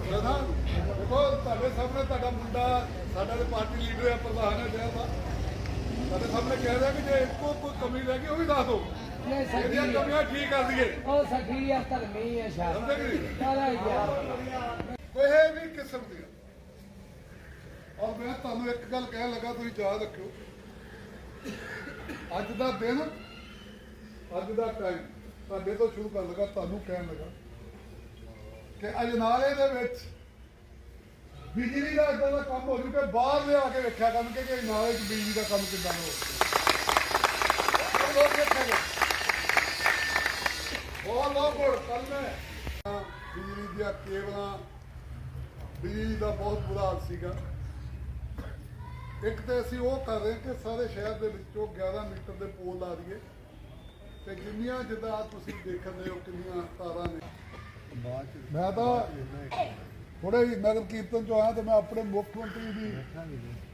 ਪ੍ਰਧਾਨ ਦੇਖੋ ਤੁਹਾਡੇ ਸਾਹਮਣੇ ਤੁਹਾਡਾ ਮੁੰਡਾ ਸਾਡਾ ਤੇ ਪਾਰਟੀ ਲੀਡਰ ਹੈ ਪ੍ਰਧਾਨ ਹੈ ਜਿਹੜਾ ਤੁਹਾਡੇ ਸਾਹਮਣੇ ਕਹਿ ਰਿਹਾ ਕਿ ਜੇ ਇੱਕੋ ਕੋਈ ਕਮੀ ਰਹਿ ਗਈ ਉਹ ਵੀ ਦੱਸ ਦਿਓ। ਨਹੀਂ ਇਹਦੀਆਂ ਸਖੀ ਕਮੀਆਂ ਠੀਕ ਕਰ ਦਈਏ ਉਹ ਸਖੀ ਆ ਧਰਮੀ ਆ ਸ਼ਾਹ। ਸਮਝੇ ਕਿ ਨਹੀਂ? ਸਾਰਾ ਯਾਰ ਕੋਈ ਵੀ ਕਿਸਮ ਦੀ ਔਰ ਮੈਂ ਤੁਹਾਨੂੰ ਇੱਕ ਗੱਲ ਕਹਿਣ ਲੱਗਾ ਤੁਸੀਂ ਯਾਦ ਰੱਖਿਓ। ਅੱਜ ਦਾ ਦਿਨ ਅੱਜ ਦਾ ਟਾਈਮ ਤੁਹਾਡੇ ਤੋਂ ਸ਼ੁਰੂ ਕਰਨ ਲੱਗਾ ਤੁਹਾਨੂੰ ਕਹਿਣ ਲੱਗਾ। ਕਿ ਅਜਨਾਲੇ ਦੇ ਵਿੱਚ ਬਿਜਲੀ ਦਾ ਇਦਾਂ ਦਾ ਕੰਮ ਹੋ ਜੂ ਕਿ ਬਾਹਰ ਲਿਆ ਕੇ ਵੇਖਿਆ ਕਰਨ ਕਿ ਕਿ ਨਾਲੇ 'ਚ ਬਿਜਲੀ ਦਾ ਕੰਮ ਕਿੱਦਾਂ ਹੋ ਲੋਕ ਦੇਖਣਗੇ ਬਹੁਤ ਲੋਕ ਕੱਲ ਮੈਂ ਬਿਜਲੀ ਦੀਆਂ ਕੇਬਲਾਂ, ਬਿਜਲੀ ਦਾ ਬਹੁਤ ਬੁਰਾ ਹਾਲ ਸੀਗਾ। ਇੱਕ ਤੇ ਅਸੀਂ ਉਹ ਕਰ ਰਹੇ ਕਿ ਸਾਰੇ ਸ਼ਹਿਰ ਦੇ ਵਿੱਚੋਂ 11 ਮੀਟਰ ਦੇ ਪੋਲ ਲਾ ਦਈਏ। ਤੇ ਜਿੰਨੀਆਂ ਜਿੱਦਾਂ ਤੁਸੀਂ ਦੇਖਦੇ ਹੋ ਕਿੰਨੀਆਂ ਤਾਰਾਂ ਨੇ। ਮੈਂ ਤਾਂ ਥੋੜੇ ਹੀ ਨਗਰ ਕੀਰਤਨ ਚੋਂ ਆਇਆ ਤੇ ਮੈਂ ਆਪਣੇ ਮੁੱਖ ਮੰਤਰੀ ਦੀ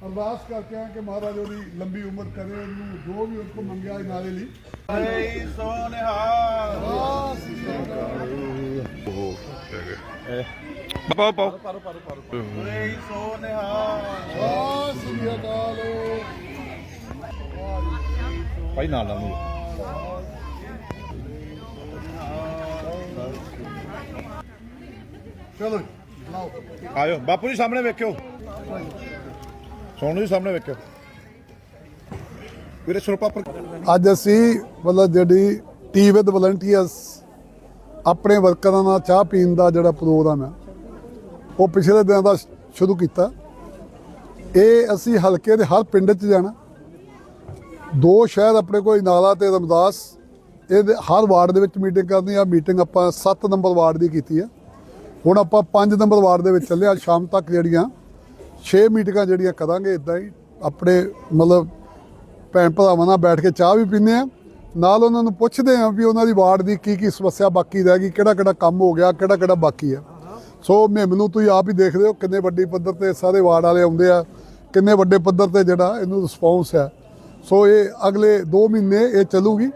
ਅਰਦਾਸ ਕਰਕੇ ਆਇਆ ਕਿ ਮਹਾਰਾਜ ਉਹਦੀ ਲੰਬੀ ਉਮਰ ਕਰੇ ਉਹਨੂੰ ਜੋ ਵੀ ਉਸਕੋ ਮੰਗਿਆ ਇਹ ਨਾਲੇ ਲਈ। ਪਾਓ ਪਾਓ। ਸ੍ਰੀ ਅਕਾਲ। ਭਾਈ ਨਾਲ ਲਾਉਂਗੇ ਚਲੋ ਜੀ, ਲਾਓ। ਆਇਓ ਬਾਪੂ ਜੀ ਸਾਹਮਣੇ ਵੇਖਿਓ। ਸੋਨੂ ਜੀ ਸਾਹਮਣੇ ਵੇਖਿਓ। ਵੀਰੇ ਸੁਰਪਾ ਪਰ ਅੱਜ ਅਸੀਂ ਮਤਲਬ ਜਿਹੜੀ ਟੀ ਵਿਦ ਵਲੰਟੀਅਰਸ ਆਪਣੇ ਵਰਕਰਾਂ ਨਾਲ ਚਾਹ ਪੀਣ ਦਾ ਜਿਹੜਾ ਪ੍ਰੋਗਰਾਮ ਹੈ ਉਹ ਪਿਛਲੇ ਦਿਨਾਂ ਦਾ ਸ਼ੁਰੂ ਕੀਤਾ। ਇਹ ਅਸੀਂ ਹਲਕੇ ਦੇ ਹਰ ਪਿੰਡ 'ਚ ਜਾਣਾ। ਦੋ ਸ਼ਹਿਰ ਆਪਣੇ ਕੋਲ ਨਾਲਾ ਤੇ ਰਮਦਾਸ। ਇਹਦੇ ਹਰ ਵਾਰਡ ਦੇ ਵਿੱਚ ਮੀਟਿੰਗ ਕਰਨੀ ਆ। ਮੀਟਿੰਗ ਆਪਾਂ 7 ਨੰਬਰ ਵਾਰਡ ਦੀ ਕੀਤੀ ਆ। ਹੁਣ ਆਪਾਂ 5 ਨੰਬਰ ਵਾਰਡ ਦੇ ਵਿੱਚ ਚੱਲੇ ਆ, ਸ਼ਾਮ ਤੱਕ ਜਿਹੜੀਆਂ 6 ਮੀਟਿੰਗਾਂ ਜਿਹੜੀਆਂ ਕਰਾਂਗੇ ਇਦਾਂ ਹੀ ਆਪਣੇ ਮਤਲਬ ਭੈਣ ਭਰਾਵਾਂ ਨਾਲ ਬੈਠ ਕੇ ਚਾਹ ਵੀ ਪੀਂਦੇ ਆ। ਨਾਲ ਉਹਨਾਂ ਨੂੰ ਪੁੱਛਦੇ ਆ ਵੀ ਉਹਨਾਂ ਦੀ ਵਾਰਡ ਦੀ ਕੀ ਕੀ ਸਮੱਸਿਆ ਬਾਕੀ ਰਹਿ ਗਈ, ਕਿਹੜਾ ਕਿਹੜਾ ਕੰਮ ਹੋ ਗਿਆ, ਕਿਹੜਾ ਕਿਹੜਾ ਬਾਕੀ ਆ। ਸੋ ਮੁਹਿੰਮ ਨੂੰ ਤੁਸੀਂ ਆਪ ਹੀ ਦੇਖਦੇ ਹੋ ਕਿੰਨੇ ਵੱਡੀ ਪੱਧਰ ਤੇ ਸਾਰੇ ਵਾਰਡ ਵਾਲੇ ਆਉਂਦੇ ਆ, ਕਿੰਨੇ ਵੱਡੇ ਪੱਧਰ ਤੇ ਜਿਹੜਾ ਇਹਨੂੰ ਰਿਸਪੌਂਸ ਹੈ ਸੋ ਇਹ ਅਗਲੇ 2 ਮਹੀਨੇ ਇਹ ਚੱਲੂਗੀ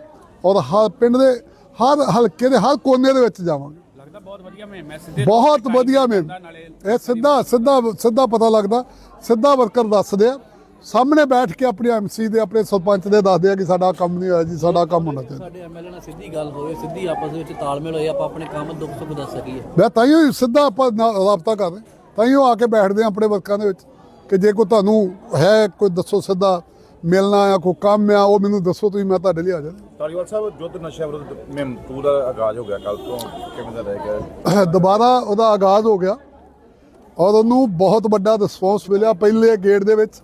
ਔਰ ਹਰ ਪਿੰਡ ਦੇ, ਹਰ ਹਲਕੇ ਦੇ, ਹਰ ਕੋਨੇ ਦੇ ਵਿੱਚ ਜਾਵਾਂਗੇ। ਲੱਗਦਾ ਬਹੁਤ ਵਧੀਆ ਮੁਹਿੰਮ ਹੈ ਸਿੱਧੇ ਬਹੁਤ ਵਧੀਆ ਮੈਂ ਨਾਲੇ ਇਹ ਸਿੱਧਾ ਸਿੱਧਾ ਸਿੱਧਾ ਪਤਾ ਲੱਗਦਾ। ਸਿੱਧਾ ਵਰਕਰ ਦੱਸਦੇ ਆ। ਸਾਹਮਣੇ ਬੈਠ ਕੇ ਆਪਣੇ ਐਮਸੀ ਦੇ ਆਪਣੇ ਸਰਪੰਚ ਦੇ ਦੱਸਦੇ ਆ ਕਿ ਸਾਡਾ ਕੰਮ ਨਹੀਂ ਹੋਇਆ ਜੀ ਸਾਡਾ ਕੰਮ ਹੋਣਾ ਚਾਹੀਦਾ। ਸਾਡੇ ਐਮਐਲਏ ਨਾਲ ਸਿੱਧੀ ਗੱਲ ਹੋਵੇ ਸਿੱਧੀ ਆਪਸ ਵਿੱਚ ਤਾਲਮੇਲ ਹੋਏ ਆਪਾਂ ਆਪਣੇ ਕੰਮ ਦੁੱਖ ਸੁੱਖ ਦੱਸ ਸਕੀਏ। ਮੈਂ ਤਾਂ ਹੀ ਸਿੱਧਾ ਆਪਾਂ ਰਾਬਤਾ ਕਰਦੇ ਤਾਂ ਹੀ ਆ ਕੇ ਬੈਠਦੇ ਆ ਆਪਣੇ ਵਰਕਾਂ ਦੇ ਵਿੱਚ ਕਿ ਜੇ ਕੋਈ ਤੁਹਾਨੂੰ ਹੈ ਕੋਈ ਦੱਸੋ ਸਿੱਧਾ ਮਿਲਣਾ ਆ ਕੋਈ ਕੰਮ ਆ ਉਹ ਮੈਨੂੰ ਦੱਸੋ ਤੁਸੀਂ ਮੈਂ ਤੁਹਾਡੇ ਲਈ ਆ ਜਾਣਾ। ਧਾਲੀਵਾਲ ਸਾਹਿਬ ਜੁੱਧ ਨਸ਼ਾ ਵਿਰੁੱਧ ਮੁਹਿੰਮ ਦਾ ਆਗਾਜ਼ ਹੋ ਗਿਆ ਕੱਲ ਤੋਂ ਕਿਵੇਂ ਦਾ ਰਹਿ ਗਿਆ? ਦੁਬਾਰਾ ਉਹਦਾ ਆਗਾਜ਼ ਹੋ ਗਿਆ। ਔਰ ਉਹਨੂੰ ਬਹੁਤ ਵੱਡਾ ਰਿਸਪੌਂਸ ਮਿਲਿਆ ਪਹਿਲੇ ਗੇੜ ਦੇ ਵਿੱਚ।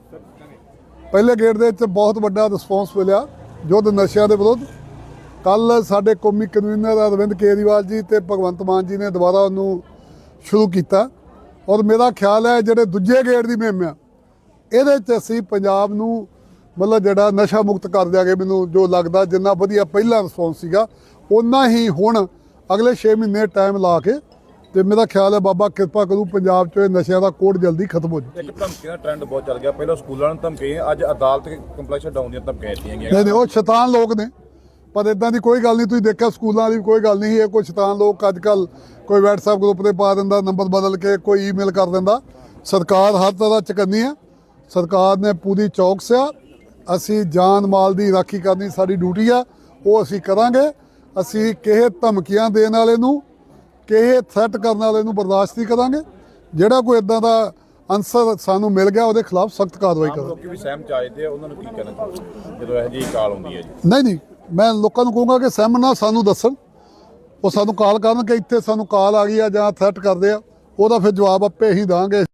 ਪਹਿਲੇ ਗੇੜ ਦੇ ਵਿੱਚ ਬਹੁਤ ਵੱਡਾ ਰਿਸਪੌਂਸ ਮਿਲਿਆ ਯੁੱਧ ਨਸ਼ਿਆਂ ਦੇ ਵਿਰੁੱਧ। ਕੱਲ ਸਾਡੇ ਕੌਮੀ ਕਨਵੀਨਰ ਅਰਵਿੰਦ ਕੇਜਰੀਵਾਲ ਜੀ ਤੇ ਭਗਵੰਤ ਮਾਨ ਜੀ ਨੇ ਦੁਬਾਰਾ ਉਹਨੂੰ ਸ਼ੁਰੂ ਕੀਤਾ। ਔਰ ਮੇਰਾ ਖਿਆਲ ਹੈ ਜਿਹੜੇ ਦੂਜੇ ਗੇੜ ਦੀ ਮੁਹਿੰਮ ਆ ਇਹਦੇ 'ਚ ਅਸੀਂ ਪੰਜਾਬ ਨੂੰ ਮਤਲਬ ਜਿਹੜਾ ਨਸ਼ਾ ਮੁਕਤ ਕਰ ਦਿਆਂਗੇ ਮੈਨੂੰ ਜੋ ਲੱਗਦਾ ਜਿੰਨਾ ਵਧੀਆ ਪਹਿਲਾ ਰਿਸਪੌਂਸ ਸੀਗਾ ਓਨਾ ਹੀ ਹੁਣ ਅਗਲੇ 6 ਮਹੀਨੇ ਟਾਈਮ ਲਾ ਕੇ ਤੇ ਮੇਰਾ ਖਿਆਲ ਹੈ ਬਾਬਾ ਕਿਰਪਾ ਕਰੂ ਪੰਜਾਬ 'ਚ ਇਹ ਨਸ਼ਿਆਂ ਦਾ ਕੋਡ ਜਲਦੀ ਖਤਮ ਹੋ ਜਾਵੇ। ਇੱਕ ਧਮਕੀ ਦਾ ਟ੍ਰੈਂਡ ਬਹੁਤ ਚੱਲ ਗਿਆ। ਪਹਿਲਾਂ ਸਕੂਲਾਂ ਨੂੰ ਧਮਕੀ ਅੱਜ ਅਦਾਲਤ ਕੰਪਲੈਕਸ ਡਾਊਨ ਦੀਆਂ ਧਮਕੀਆਂ ਦਿੱਤੀਆਂ ਗਈਆਂ। ਨਹੀਂ ਨਹੀਂ ਉਹ ਸ਼ੈਤਾਨ ਲੋਕ ਨੇ। ਪਰ ਇਦਾਂ ਦੀ ਕੋਈ ਗੱਲ ਨਹੀਂ ਤੁਸੀਂ ਦੇਖਿਆ ਸਕੂਲਾਂ ਦੀ ਕੋਈ ਗੱਲ ਨਹੀਂ ਇਹ ਕੋਈ ਸ਼ੈਤਾਨ ਲੋਕ ਅੱਜ ਕੱਲ ਕੋਈ WhatsApp ਗਰੁੱਪ ਤੇ ਪਾ ਦਿੰਦਾ ਨੰਬਰ ਬਦਲ ਕੇ ਕੋਈ ਈਮੇਲ ਕਰ ਦਿੰਦਾ। ਸਰਕਾਰ ਹਰ ਤਰ੍ਹਾਂ ਚਕੰਨੀ ਆ ਸਰਕਾਰ ਨੇ ਪੂਰੀ ਚੌਕਸ ਆ ਅਸੀਂ ਜਾਨ ਮਾਲ ਦੀ ਰਾਖੀ ਕਰਨੀ ਸਾਡੀ ਡਿਊਟੀ ਆ ਉਹ ਅਸੀਂ ਕਰਾਂਗੇ। ਅਸੀਂ ਕਿਸੇ ਧਮਕੀਆਂ ਦੇਣ ਵਾਲੇ ਨੂੰ ਕਿਸੇ ਥ੍ਰੈਟ ਕਰਨ ਵਾਲੇ ਨੂੰ ਬਰਦਾਸ਼ਤ ਨਹੀਂ ਕਰਾਂਗੇ। ਜਿਹੜਾ ਕੋਈ ਇਦਾਂ ਦਾ ਅਨਸਰ ਸਾਨੂੰ ਮਿਲ ਗਿਆ ਉਹਦੇ ਖਿਲਾਫ ਸਖਤ ਕਾਰਵਾਈ ਕਰਾਂਗੇ ਲੋਕੀ ਵੀ ਸਹਿਮ ਚ ਆ ਉਹਨਾਂ ਨੂੰ ਕੀ ਕਹਿਣਾ ਚਾਹੁੰਦੇ ਜਦੋਂ ਇਹੋ ਜਿਹੀ ਕਾਲ ਹੁੰਦੀ ਹੈ ਜੀ। ਨਹੀਂ ਨਹੀਂ ਮੈਂ ਲੋਕਾਂ ਨੂੰ ਕਹੂੰਗਾ ਕਿ ਸਹਿਮਤ ਨਾਲ ਸਾਨੂੰ ਦੱਸਣ। ਉਹ ਸਾਨੂੰ ਕਾਲ ਕਰਨ ਕਿ ਇੱਥੇ ਸਾਨੂੰ ਕਾਲ ਆ ਗਈ ਆ ਜਾਂ ਥ੍ਰੈਟ ਕਰਦੇ ਆ ਉਹਦਾ ਫਿਰ ਜਵਾਬ ਆਪੇ ਹੀ ਦਾਂਗੇ।